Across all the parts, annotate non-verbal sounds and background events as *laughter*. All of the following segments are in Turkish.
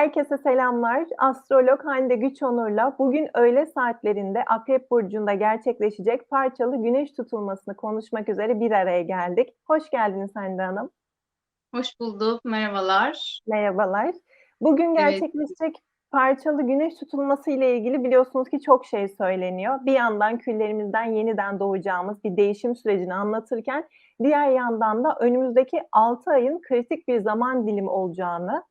Herkese selamlar. Astrolog Hande Güçonur'la bugün öğle saatlerinde Akrep Burcu'nda gerçekleşecek parçalı güneş tutulmasını konuşmak üzere bir araya geldik. Hoş geldiniz Hande Hanım. Hoş bulduk, merhabalar. Merhabalar. Bugün Evet. gerçekleşecek parçalı güneş tutulması ile ilgili biliyorsunuz ki çok şey söyleniyor. Bir yandan küllerimizden yeniden doğacağımız bir değişim sürecini anlatırken diğer yandan da önümüzdeki 6 ayın kritik bir zaman dilimi olacağını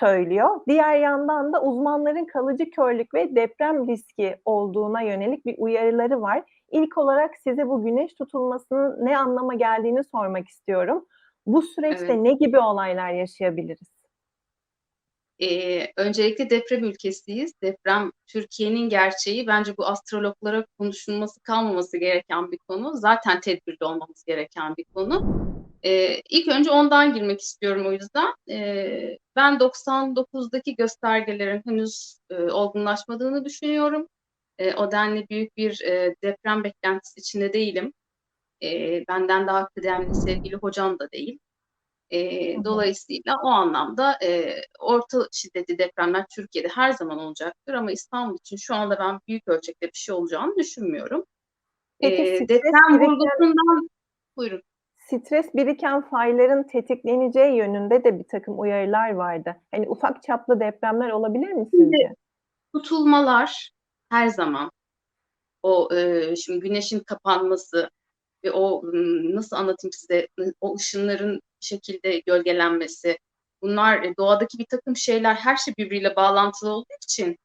söylüyor. Diğer yandan da uzmanların kalıcı körlük ve deprem riski olduğuna yönelik bir uyarıları var. İlk olarak size bu güneş tutulmasının ne anlama geldiğini sormak istiyorum. Bu süreçte Evet. ne gibi olaylar yaşayabiliriz? Eee, öncelikle deprem ülkesiyiz. Deprem Türkiye'nin gerçeği. Bence bu astrologlara konuşulması kalmaması gereken bir konu. Zaten tedbirli olmamız gereken bir konu. Eee, ilk önce ondan girmek istiyorum o yüzden. Eee, ben 99'daki göstergelerin henüz e, olgunlaşmadığını düşünüyorum. E, o denli büyük bir e, deprem beklentisi içinde değilim. E, benden daha kıdemli sevgili hocam da değil. E, dolayısıyla o anlamda e, orta şiddetli depremler Türkiye'de her zaman olacaktır ama İstanbul için şu anda ben büyük ölçekte bir şey olacağını düşünmüyorum. E, deprem vurgusundan buyurun. Stres biriken fayların tetikleneceği yönünde de bir takım uyarılar vardı. Hani ufak çaplı depremler olabilir mi Şimdi sizce? tutulmalar her zaman o e, şimdi güneşin kapanması ve o nasıl anlatayım size o ışınların şekilde gölgelenmesi bunlar e, doğadaki bir takım şeyler her şey birbiriyle bağlantılı olduğu için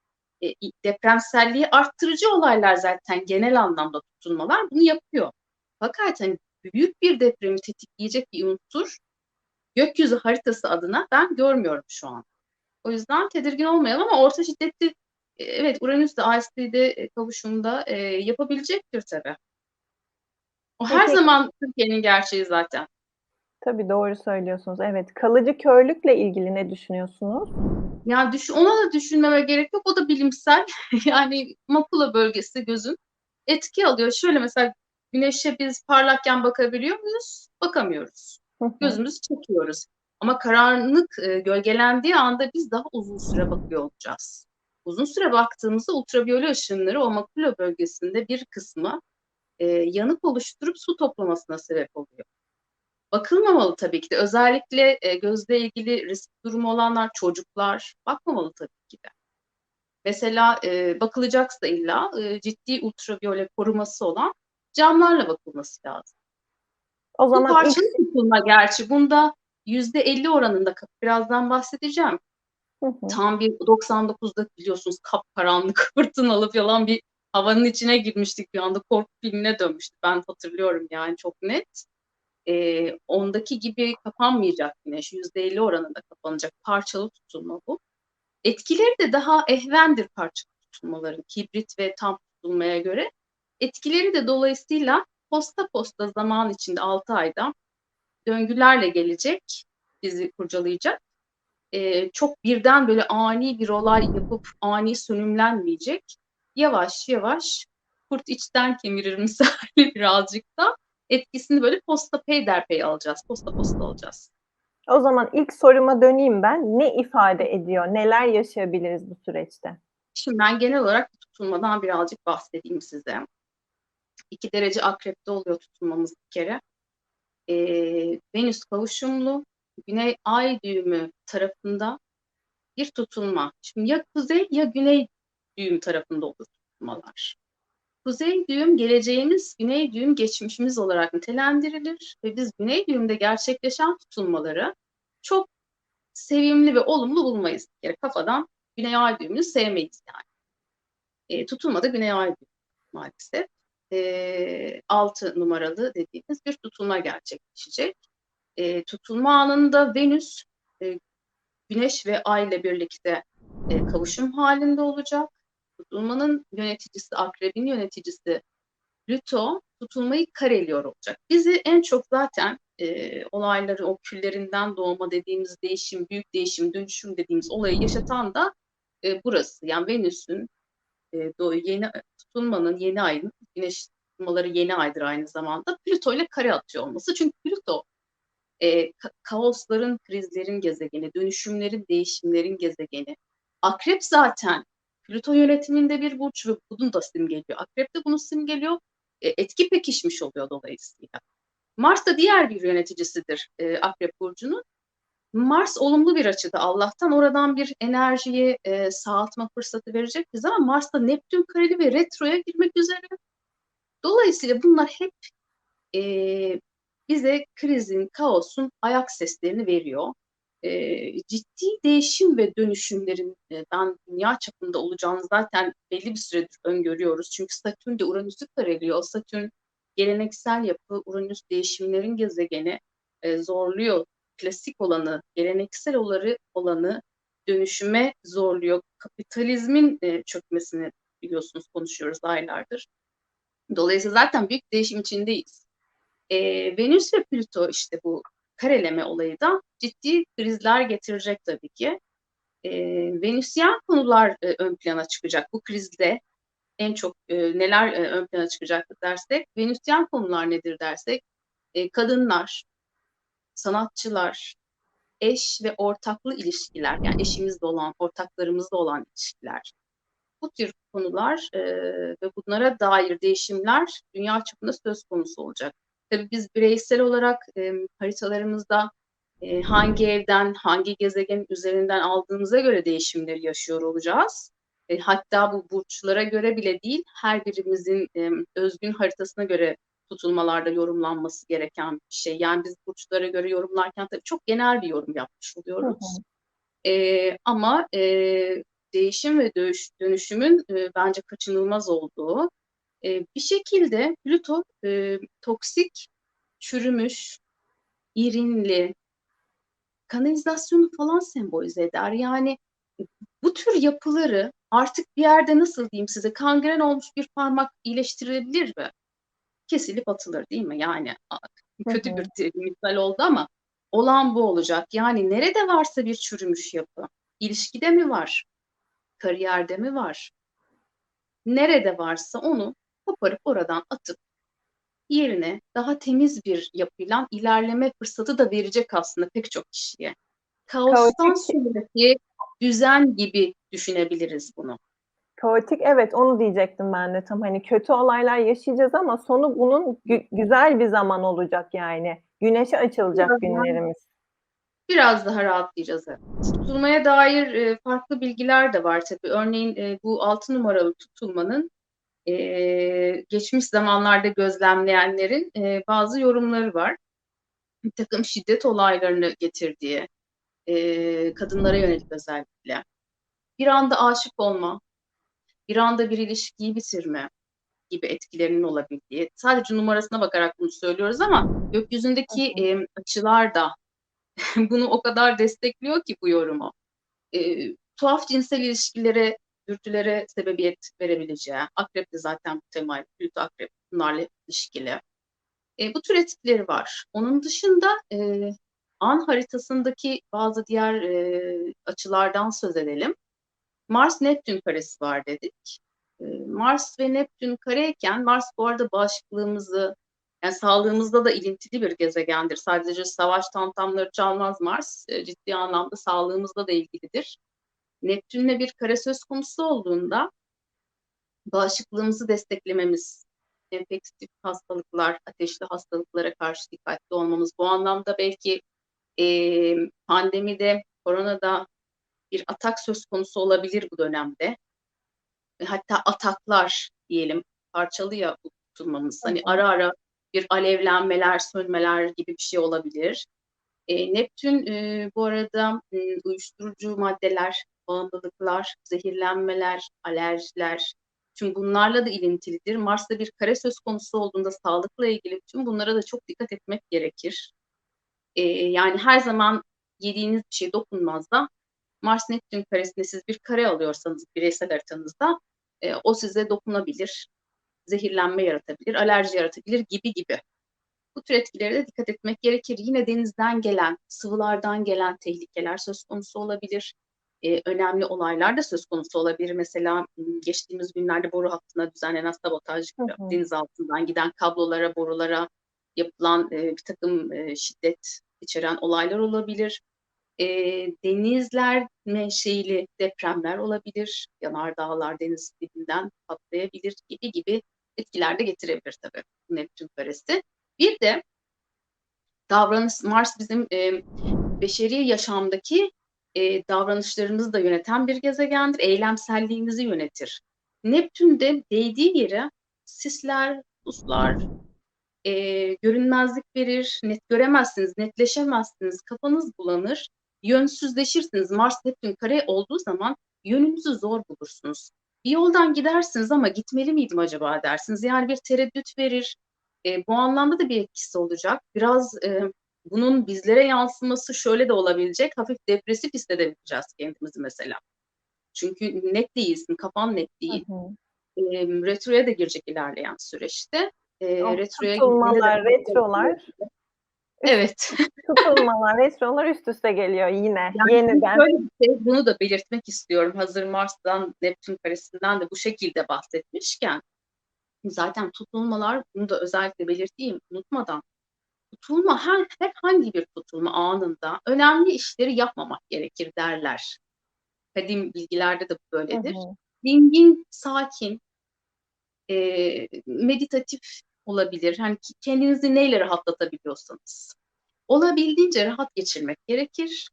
e, depremselliği arttırıcı olaylar zaten genel anlamda tutulmalar bunu yapıyor. Fakat hani büyük bir depremi tetikleyecek bir unsur gökyüzü haritası adına ben görmüyorum şu an. O yüzden tedirgin olmayalım ama orta şiddetli e, evet Uranüs de AST'de e, kavuşumda e, yapabilecektir tabii. O her Peki zaman Türkiye'nin gerçeği zaten. tabii doğru söylüyorsunuz. Evet. Kalıcı körlükle ilgili ne düşünüyorsunuz? Yani düşün, ona da düşünmeme gerek yok. O da bilimsel. *laughs* Yani makula bölgesi gözün etki alıyor. Şöyle mesela güneşe biz parlakken bakabiliyor muyuz? Bakamıyoruz. Gözümüzü çekiyoruz. Ama karanlık e, gölgelendiği anda biz daha uzun süre bakıyor olacağız. Uzun süre baktığımızda ultraviyole ışınları o makula bölgesinde bir kısmı e, yanık oluşturup su toplamasına sebep oluyor. Bakılmamalı tabii ki de. Özellikle e, gözle ilgili risk durumu olanlar çocuklar bakmamalı tabii ki de. Mesela e, bakılacaksa illa e, ciddi ultraviyole koruması olan camlarla bakılması lazım. O Bu zaman ilk parçalı tutulma gerçi bunda %50 oranında birazdan bahsedeceğim. Hı hı. Tam bir 99'da biliyorsunuz kapkaranlık *laughs* fırtınalı falan bir havanın içine girmiştik bir anda korku filmine dönmüştü. Ben hatırlıyorum yani çok net. Ee, ondaki gibi kapanmayacak güneş. %50 oranında kapanacak parçalı tutulma bu. Etkileri de daha ehvendir parçalı tutulmaların kibrit ve tam tutulmaya göre. Etkileri de dolayısıyla posta posta zaman içinde 6 ayda döngülerle gelecek, bizi kurcalayacak. Ee, çok birden böyle ani bir olay yapıp ani sönümlenmeyecek. Yavaş yavaş kurt içten kemirir misali *laughs* birazcık da etkisini böyle posta peyderpey alacağız. Posta posta alacağız. O zaman ilk soruma döneyim ben. Ne ifade ediyor? Neler yaşayabiliriz bu süreçte? Şimdi ben genel olarak tutulmadan birazcık bahsedeyim size. 2 derece akrepte oluyor tutulmamız bir kere. Ee, Venüs kavuşumlu, Güney Ay düğümü tarafında bir tutulma. Şimdi ya kuzey ya güney düğüm tarafında olur tutulmalar. Kuzey düğüm geleceğimiz, güney düğüm geçmişimiz olarak nitelendirilir ve biz güney düğümde gerçekleşen tutulmaları çok sevimli ve olumlu bulmayız. Kere kafadan güney ay düğümünü sevmeyiz yani. E, tutulma da güney ay düğümü maalesef. E, 6 numaralı dediğimiz bir tutulma gerçekleşecek. E, tutulma anında Venüs e, Güneş ve Ay ile birlikte e, kavuşum halinde olacak. Tutulmanın yöneticisi, akrebin yöneticisi Plüto tutulmayı kareliyor olacak. Bizi en çok zaten e, olayları, o küllerinden doğma dediğimiz değişim, büyük değişim, dönüşüm dediğimiz olayı yaşatan da e, burası. Yani Venüs'ün e, yeni tutulmanın, yeni ayın, güneş tutulmaları yeni aydır aynı zamanda Plüto ile kare atıyor olması. Çünkü Plüto e, ka- kaosların, krizlerin gezegeni, dönüşümlerin, değişimlerin gezegeni. Akrep zaten Plüto yönetiminde bir burç ve bunun da simgeliyor. Akrep de bunu simgeliyor. E, etki pekişmiş oluyor dolayısıyla. Mars da diğer bir yöneticisidir e, Akrep Burcu'nun. Mars olumlu bir açıda Allah'tan oradan bir enerjiyi e, sağaltma fırsatı verecek bize ama Mars da Neptün kareli ve retroya girmek üzere. Dolayısıyla bunlar hep e, bize krizin, kaosun ayak seslerini veriyor. E, ciddi değişim ve dönüşümlerin e, dünya çapında olacağını zaten belli bir süredir öngörüyoruz. Çünkü Satürn de Uranüs'ü kareliyor. Satürn geleneksel yapı, Uranüs değişimlerin gezegeni e, zorluyor. Klasik olanı, geleneksel olanı, olanı dönüşüme zorluyor. Kapitalizmin e, çökmesini biliyorsunuz konuşuyoruz aylardır. Dolayısıyla zaten büyük değişim içindeyiz. E, Venüs ve Plüto işte bu kareleme olayı da ciddi krizler getirecek tabii ki. E, Venüsyen konular e, ön plana çıkacak bu krizde. En çok e, neler e, ön plana çıkacak dersek, Venüsyen konular nedir dersek, e, kadınlar, sanatçılar, eş ve ortaklı ilişkiler, yani eşimizle olan, ortaklarımızla olan ilişkiler. Bu tür konular e, ve bunlara dair değişimler dünya çapında söz konusu olacak. Tabii biz bireysel olarak e, haritalarımızda e, hangi evden, hangi gezegenin üzerinden aldığımıza göre değişimleri yaşıyor olacağız. E, hatta bu burçlara göre bile değil, her birimizin e, özgün haritasına göre tutulmalarda yorumlanması gereken bir şey. Yani biz burçlara göre yorumlarken tabii çok genel bir yorum yapmış oluyoruz. Hı hı. E, ama e, değişim ve dönüş, dönüşümün e, bence kaçınılmaz olduğu e, bir şekilde Plüto e, toksik, çürümüş, irinli, kanalizasyonu falan sembolize eder. Yani bu tür yapıları artık bir yerde nasıl diyeyim size kangren olmuş bir parmak iyileştirilebilir mi? Kesilip atılır değil mi? Yani kötü bir misal oldu ama olan bu olacak. Yani nerede varsa bir çürümüş yapı, ilişkide mi var, kariyerde mi var, nerede varsa onu koparıp oradan atıp yerine daha temiz bir yapıyla ilerleme fırsatı da verecek aslında pek çok kişiye. Kaostan sonraki düzen gibi düşünebiliriz bunu. Kaotik evet onu diyecektim ben de tam hani kötü olaylar yaşayacağız ama sonu bunun gü- güzel bir zaman olacak yani. Güneşe açılacak Biraz günlerimiz. Biraz daha rahatlayacağız. Evet. Tutulmaya dair e, farklı bilgiler de var tabii. Örneğin e, bu 6 numaralı tutulmanın e, geçmiş zamanlarda gözlemleyenlerin e, bazı yorumları var. Bir takım şiddet olaylarını getirdiği, e, kadınlara yönelik özellikle. Bir anda aşık olma, bir anda bir ilişkiyi bitirme gibi etkilerinin olabildiği. Sadece numarasına bakarak bunu söylüyoruz ama gökyüzündeki e, açılar da *laughs* bunu o kadar destekliyor ki bu yorumu. E, tuhaf cinsel ilişkilere, dürtülere sebebiyet verebileceği. Akrep de zaten bu temayla, Plüto akrep bunlarla ilişkili. E, bu tür etkileri var. Onun dışında e, an haritasındaki bazı diğer e, açılardan söz edelim. Mars-Neptün karesi var dedik. E, Mars ve Neptün kareyken, Mars bu arada bağışıklığımızı, yani sağlığımızda da ilintili bir gezegendir. Sadece savaş tamtamları çalmaz Mars, e, ciddi anlamda sağlığımızla da ilgilidir. Neptünle bir kare söz konusu olduğunda bağışıklığımızı desteklememiz, enfektif hastalıklar, ateşli hastalıklara karşı dikkatli olmamız. Bu anlamda belki e, pandemide, koronada bir atak söz konusu olabilir bu dönemde. E, hatta ataklar diyelim, parçalı ya bu tutulmamız. Hani ara ara bir alevlenmeler, sönmeler gibi bir şey olabilir. E, Neptün e, bu arada e, uyuşturucu maddeler, bağımlılıklar, zehirlenmeler, alerjiler, tüm bunlarla da ilintilidir. Mars'ta bir kare söz konusu olduğunda sağlıkla ilgili tüm bunlara da çok dikkat etmek gerekir. E, yani her zaman yediğiniz bir şey dokunmaz da Mars Neptün karesinde siz bir kare alıyorsanız bireysel haritanızda e, o size dokunabilir, zehirlenme yaratabilir, alerji yaratabilir gibi gibi. Bu tür etkilere de dikkat etmek gerekir. Yine denizden gelen, sıvılardan gelen tehlikeler söz konusu olabilir. Ee, önemli olaylar da söz konusu olabilir. Mesela geçtiğimiz günlerde boru hattına düzenlenen sabotaj gibi deniz altından giden kablolara, borulara yapılan e, bir takım e, şiddet içeren olaylar olabilir. E, denizler menşeili depremler olabilir. Yanardağlar deniz dibinden patlayabilir gibi gibi etkiler de getirebilir tabii Neptün karesi. Bir de davranış Mars bizim e, beşeri yaşamdaki e, davranışlarımızı da yöneten bir gezegendir. Eylemselliğimizi yönetir. Neptün de değdiği yere sisler, puslar, e, görünmezlik verir, net göremezsiniz, netleşemezsiniz, kafanız bulanır, yönsüzleşirsiniz. Mars Neptün kare olduğu zaman yönünüzü zor bulursunuz. Bir yoldan gidersiniz ama gitmeli miydim acaba dersiniz. Yani bir tereddüt verir. E, bu anlamda da bir etkisi olacak. Biraz e, bunun bizlere yansıması şöyle de olabilecek. Hafif depresif hissedebileceğiz kendimizi mesela. Çünkü net değilsin, kafan net değil. Hı hı. E, retroya da girecek ilerleyen süreçte. E, retroya de- retrolar. Evet. *laughs* Tutulmalar, retrolar üst üste geliyor yine Yani yeniden. Şöyle bir şey, bunu da belirtmek istiyorum. Hazır Mars'tan, Neptün karesinden de bu şekilde bahsetmişken zaten tutulmalar, bunu da özellikle belirteyim unutmadan, tutulma her, herhangi bir tutulma anında önemli işleri yapmamak gerekir derler. Kadim bilgilerde de bu böyledir. Hı hı. Dingin, sakin, e, meditatif olabilir. Hani kendinizi neyle rahatlatabiliyorsanız. Olabildiğince rahat geçirmek gerekir.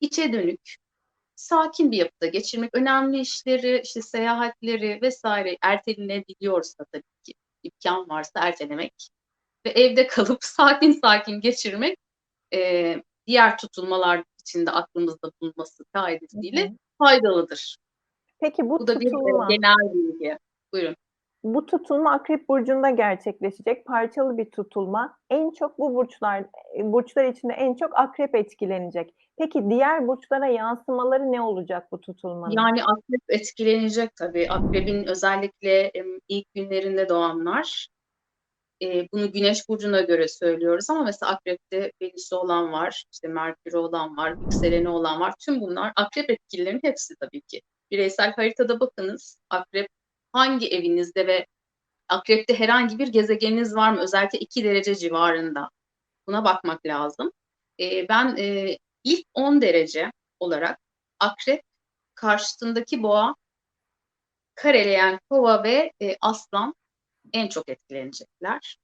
İçe dönük, sakin bir yapıda geçirmek. Önemli işleri, işte seyahatleri vesaire ertelenebiliyorsa tabii ki imkan varsa ertelemek ve evde *laughs* kalıp sakin sakin geçirmek e, diğer tutulmalar için de aklımızda bulunması kaidesiyle faydalıdır. Peki bu, Bu da bir tutulma, genel bilgi. Buyurun. Bu tutulma Akrep Burcu'nda gerçekleşecek parçalı bir tutulma. En çok bu burçlar, burçlar içinde en çok Akrep etkilenecek. Peki diğer burçlara yansımaları ne olacak bu tutulmanın? Yani akrep etkilenecek tabii. Akrebin özellikle ilk günlerinde doğanlar. E, bunu Güneş burcuna göre söylüyoruz ama mesela Akrep'te Venüs'ü olan var, işte Merkür'ü olan var, yükseleni olan var. Tüm bunlar Akrep etkilerinin hepsi tabii ki. Bireysel haritada bakınız. Akrep hangi evinizde ve Akrep'te herhangi bir gezegeniniz var mı? Özellikle 2 derece civarında. Buna bakmak lazım. E, ben e, ilk 10 derece olarak Akrep karşısındaki boğa, kareleyen kova ve e, aslan en çok etkilenecekler.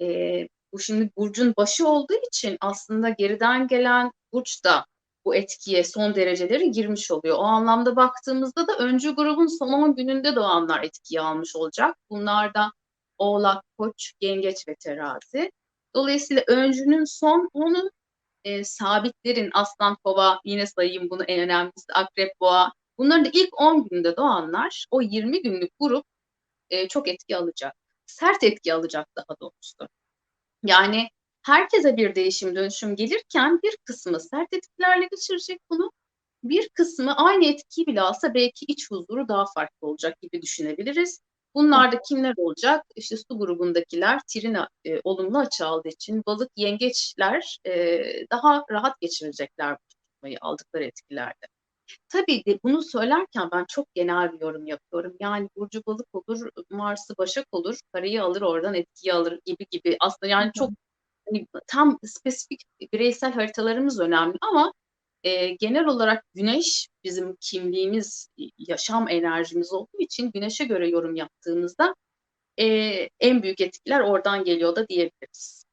E, bu şimdi burcun başı olduğu için aslında geriden gelen burç da bu etkiye son dereceleri girmiş oluyor. O anlamda baktığımızda da öncü grubun son 10 gününde doğanlar etkiyi almış olacak. Bunlar da Oğlak, Koç, Yengeç ve Terazi. Dolayısıyla öncünün son 10'u e, sabitlerin Aslan, Kova, yine sayayım bunu en önemlisi Akrep, Boğa. Bunların da ilk 10 günde doğanlar o 20 günlük grup e, çok etki alacak. Sert etki alacak daha doğrusu. Yani herkese bir değişim dönüşüm gelirken bir kısmı sert etkilerle geçirecek bunu. Bir kısmı aynı etkiyi bile alsa belki iç huzuru daha farklı olacak gibi düşünebiliriz. Bunlar da kimler olacak? İşte su grubundakiler Trina e, olumlu açı aldığı için balık, yengeçler e, daha rahat geçirecekler bu tutmayı aldıkları etkilerde. Tabii de bunu söylerken ben çok genel bir yorum yapıyorum. Yani Burcu balık olur, Mars'ı başak olur, parayı alır oradan etkiyi alır gibi gibi. Aslında yani çok hani, tam spesifik bireysel haritalarımız önemli ama e, genel olarak Güneş bizim kimliğimiz, yaşam enerjimiz olduğu için Güneş'e göre yorum yaptığımızda e, en büyük etkiler oradan geliyor da diyebiliriz.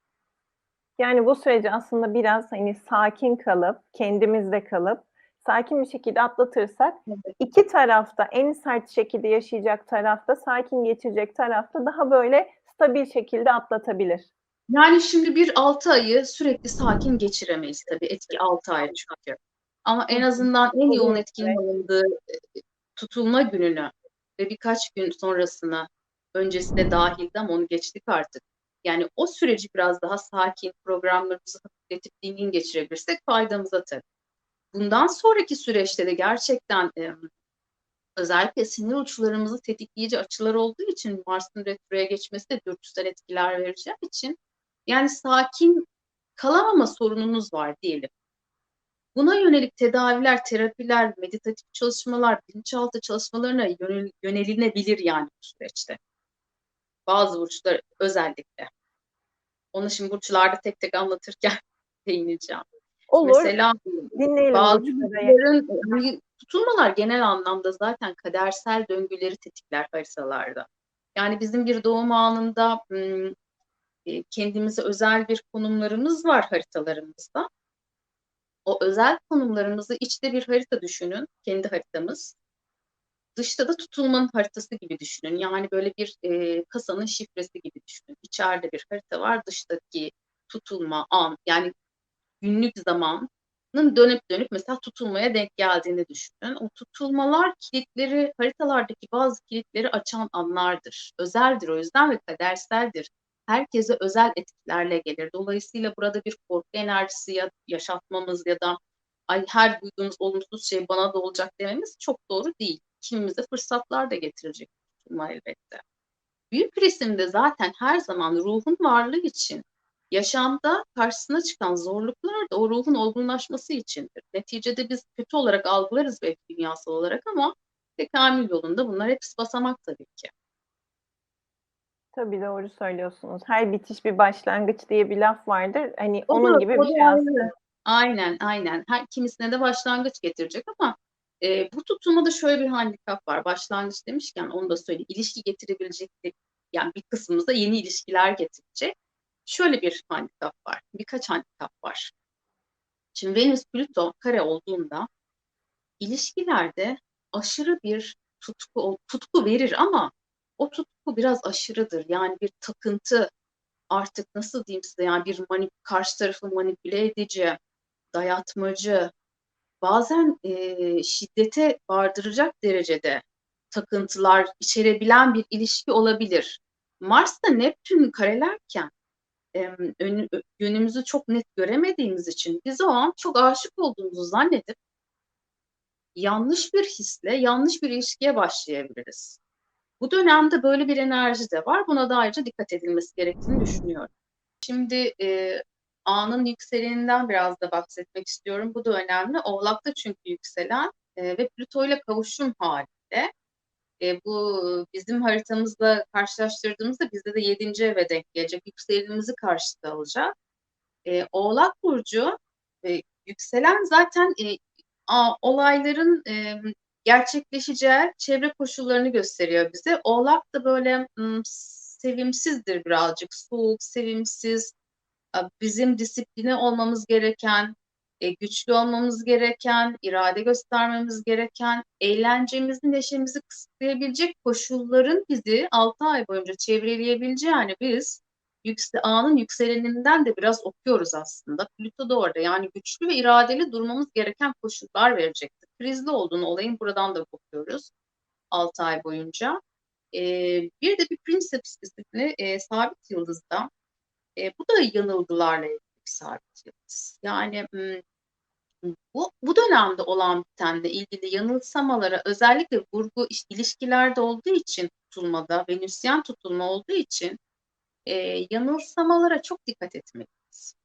Yani bu süreci aslında biraz hani sakin kalıp, kendimizde kalıp, sakin bir şekilde atlatırsak Evet. iki tarafta en sert şekilde yaşayacak tarafta, sakin geçirecek tarafta daha böyle stabil şekilde atlatabilir. Yani şimdi bir 6 ayı sürekli sakin geçiremeyiz tabii. Etki 6 ay çünkü. Ama en azından en yoğun etkinin alındığı e, tutulma gününü ve birkaç gün sonrasını öncesi de dahildi ama onu geçtik artık. Yani o süreci biraz daha sakin programlarımızı hafifletip dingin geçirebilirsek faydamıza tabii. Bundan sonraki süreçte de gerçekten e, özellikle sinir uçlarımızı tetikleyici açılar olduğu için Mars'ın retroya geçmesi de dürtüsel etkiler vereceği için yani sakin kalamama sorununuz var diyelim. Buna yönelik tedaviler, terapiler, meditatif çalışmalar, bilinçaltı çalışmalarına yönel, yönelinebilir yani bu süreçte. Bazı burçlar özellikle. Onu şimdi burçlarda tek tek anlatırken *laughs* değineceğim. Olur. Mesela Dinleyelim bazı hani tutulmalar genel anlamda zaten kadersel döngüleri tetikler haritalarda. Yani bizim bir doğum anında e, kendimize özel bir konumlarımız var haritalarımızda. O özel konumlarımızı içte bir harita düşünün, kendi haritamız. Dışta da tutulmanın haritası gibi düşünün. Yani böyle bir e, kasanın şifresi gibi düşünün. İçeride bir harita var, dıştaki tutulma an yani günlük zamanın dönüp dönüp mesela tutulmaya denk geldiğini düşünün. O tutulmalar kilitleri, haritalardaki bazı kilitleri açan anlardır. Özeldir o yüzden ve kaderseldir. Herkese özel etkilerle gelir. Dolayısıyla burada bir korku enerjisi ya, yaşatmamız ya da ay her duyduğumuz olumsuz şey bana da olacak dememiz çok doğru değil. Kimimize fırsatlar da getirecek tutulma elbette. Büyük resimde zaten her zaman ruhun varlığı için yaşamda karşısına çıkan zorluklar da o ruhun olgunlaşması içindir. Neticede biz kötü olarak algılarız belki dünyasal olarak ama tekamül yolunda bunlar hepsi basamak tabii ki. Tabii doğru söylüyorsunuz. Her bitiş bir başlangıç diye bir laf vardır. Hani O onun da- gibi bir da şey aslında. Aynen, aynen. Her kimisine de başlangıç getirecek ama e, bu tutulmada şöyle bir handikap var. Başlangıç demişken onu da söyleyeyim. İlişki getirebilecek yani bir kısmımızda yeni ilişkiler getirecek. Şöyle bir handikap var. Birkaç handikap var. Şimdi Venüs Plüto kare olduğunda ilişkilerde aşırı bir tutku tutku verir ama o tutku biraz aşırıdır. Yani bir takıntı artık nasıl diyeyim size yani bir manip karşı tarafı manipüle edici, dayatmacı, bazen e, şiddete vardıracak derecede takıntılar içerebilen bir ilişki olabilir. Mars'ta Neptün karelerken em, önü- ö- yönümüzü çok net göremediğimiz için biz o an çok aşık olduğumuzu zannedip yanlış bir hisle yanlış bir ilişkiye başlayabiliriz. Bu dönemde böyle bir enerji de var. Buna da ayrıca dikkat edilmesi gerektiğini düşünüyorum. Şimdi e, A'nın yükseleninden biraz da bahsetmek istiyorum. Bu da önemli. Oğlak'ta çünkü yükselen e, ve Plüto ile kavuşum halinde. E, bu bizim haritamızla karşılaştırdığımızda bizde de 7. eve denk gelecek. Yükselenimizi karşıda alacak. E, Oğlak Burcu e, yükselen zaten e, a, olayların e, gerçekleşeceği çevre koşullarını gösteriyor bize. Oğlak da böyle sevimsizdir birazcık. Soğuk, sevimsiz, bizim disipline olmamız gereken, e, güçlü olmamız gereken, irade göstermemiz gereken, eğlencemizi, neşemizi kısıtlayabilecek koşulların bizi 6 ay boyunca çevreleyebileceği yani biz yükse, A'nın yükseleninden de biraz okuyoruz aslında. Plüto da orada yani güçlü ve iradeli durmamız gereken koşullar verecektir. Krizli olduğunu olayın buradan da okuyoruz 6 ay boyunca. E, bir de bir Princeps isimli e, sabit yıldızda e, bu da yanılgılarla ilgili bir sabit yıldız. Yani bu, bu dönemde olan bitenle ilgili yanılsamalara özellikle vurgu ilişkilerde olduğu için tutulmada, Venüsyen tutulma olduğu için e, yanılsamalara çok dikkat etmeliyiz.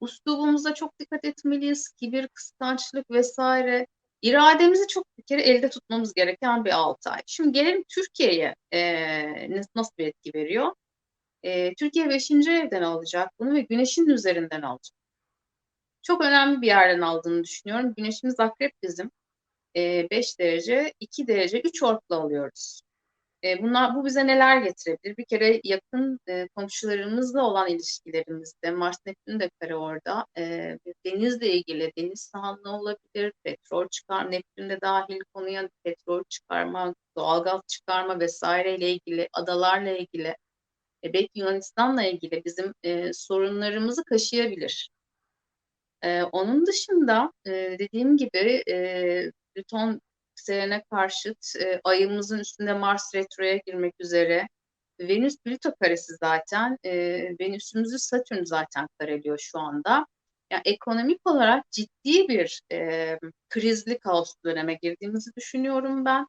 Uslubumuza çok dikkat etmeliyiz. Kibir, kıskançlık vesaire. İrademizi çok bir kere elde tutmamız gereken bir 6 ay. Şimdi gelelim Türkiye'ye e, nasıl bir etki veriyor? E, Türkiye 5. evden alacak bunu ve güneşin üzerinden alacak. Çok önemli bir yerden aldığını düşünüyorum. Güneşimiz akrep bizim. 5 derece, 2 derece, 3 orkla alıyoruz. E, bunlar bu bize neler getirebilir? Bir kere yakın e, komşularımızla olan ilişkilerimizde, Mars Neptün de kare orada, e, denizle ilgili deniz sahanlığı olabilir, petrol çıkar, Neptün de dahil konuya petrol çıkarma, doğalgaz çıkarma vesaireyle ilgili, adalarla ilgili, e, belki Yunanistan'la ilgili bizim e, sorunlarımızı kaşıyabilir. Ee, onun dışında e, dediğim gibi e, Plüton yükselene karşıt e, ayımızın üstünde Mars retroya girmek üzere. Venüs Plüto karesi zaten. E, Venüs'ümüzü Satürn zaten kareliyor şu anda. Yani ekonomik olarak ciddi bir e, krizli kaos döneme girdiğimizi düşünüyorum ben.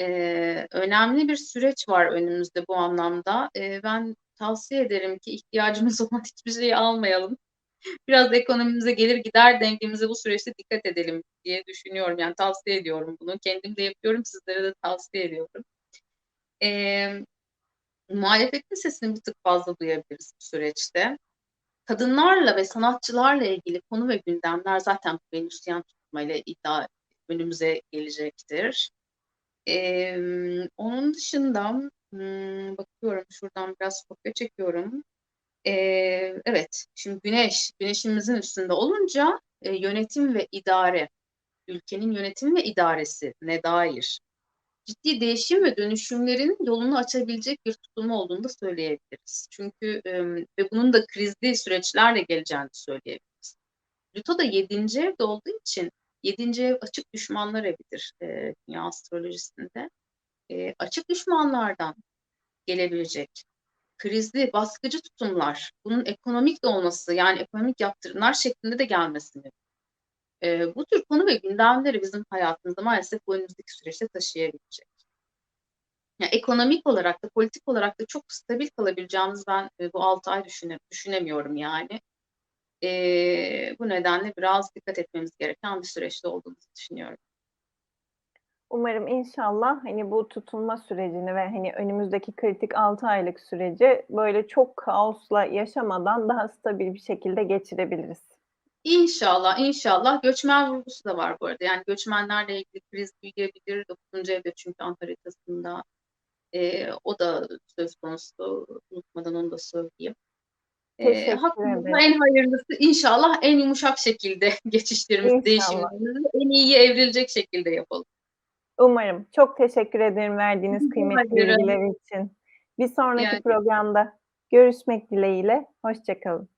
E, önemli bir süreç var önümüzde bu anlamda. E, ben tavsiye ederim ki ihtiyacımız *laughs* olan hiçbir şeyi almayalım *laughs* biraz ekonomimize gelir gider dengemize bu süreçte dikkat edelim diye düşünüyorum. Yani tavsiye ediyorum bunu. Kendim de yapıyorum, sizlere de tavsiye ediyorum. Ee, muhalefetin sesini bir tık fazla duyabiliriz bu süreçte. kadınlarla ve sanatçılarla ilgili konu ve gündemler zaten bu Venüsyen tutulmayla iddia önümüze gelecektir. Eee, onun dışında hmm, bakıyorum şuradan biraz kopya çekiyorum. Eee, evet, şimdi Güneş, Güneşimizin üstünde olunca e, yönetim ve idare, ülkenin yönetimi ve idaresine dair ciddi değişim ve dönüşümlerin yolunu açabilecek bir tutulma olduğunu da söyleyebiliriz. Çünkü e, ve bunun da krizli süreçlerle geleceğini söyleyebiliriz. Plüto da 7. evde olduğu için 7. ev açık düşmanlar evidir e, dünya astrolojisinde. E, açık düşmanlardan gelebilecek krizli, baskıcı tutumlar, bunun ekonomik de olması, yani ekonomik yaptırımlar şeklinde de gelmesi mümkün. E, bu tür konu ve gündemleri bizim hayatımızda maalesef bu önümüzdeki süreçte taşıyabilecek. Yani ekonomik olarak da, politik olarak da çok stabil kalabileceğimiz ben e, bu 6 ay düşüne, düşünemiyorum yani. E, bu nedenle biraz dikkat etmemiz gereken bir süreçte olduğumuzu düşünüyorum. Umarım inşallah hani bu tutulma sürecini ve hani önümüzdeki kritik 6 aylık süreci böyle çok kaosla yaşamadan daha stabil bir şekilde geçirebiliriz. İnşallah, inşallah. Göçmen vurgusu da var bu arada. Yani göçmenlerle ilgili kriz büyüyebilir. 9. evde çünkü an haritasında. E, o da söz konusu. Unutmadan onu da söyleyeyim. E, hakkımızda en hayırlısı inşallah en yumuşak şekilde *laughs* geçişlerimizi, değişimlerimizi en iyiye evrilecek şekilde yapalım. Umarım. Çok teşekkür ederim verdiğiniz kıymetli bilgiler için. Bir sonraki Yani- programda görüşmek dileğiyle. Hoşça kalın.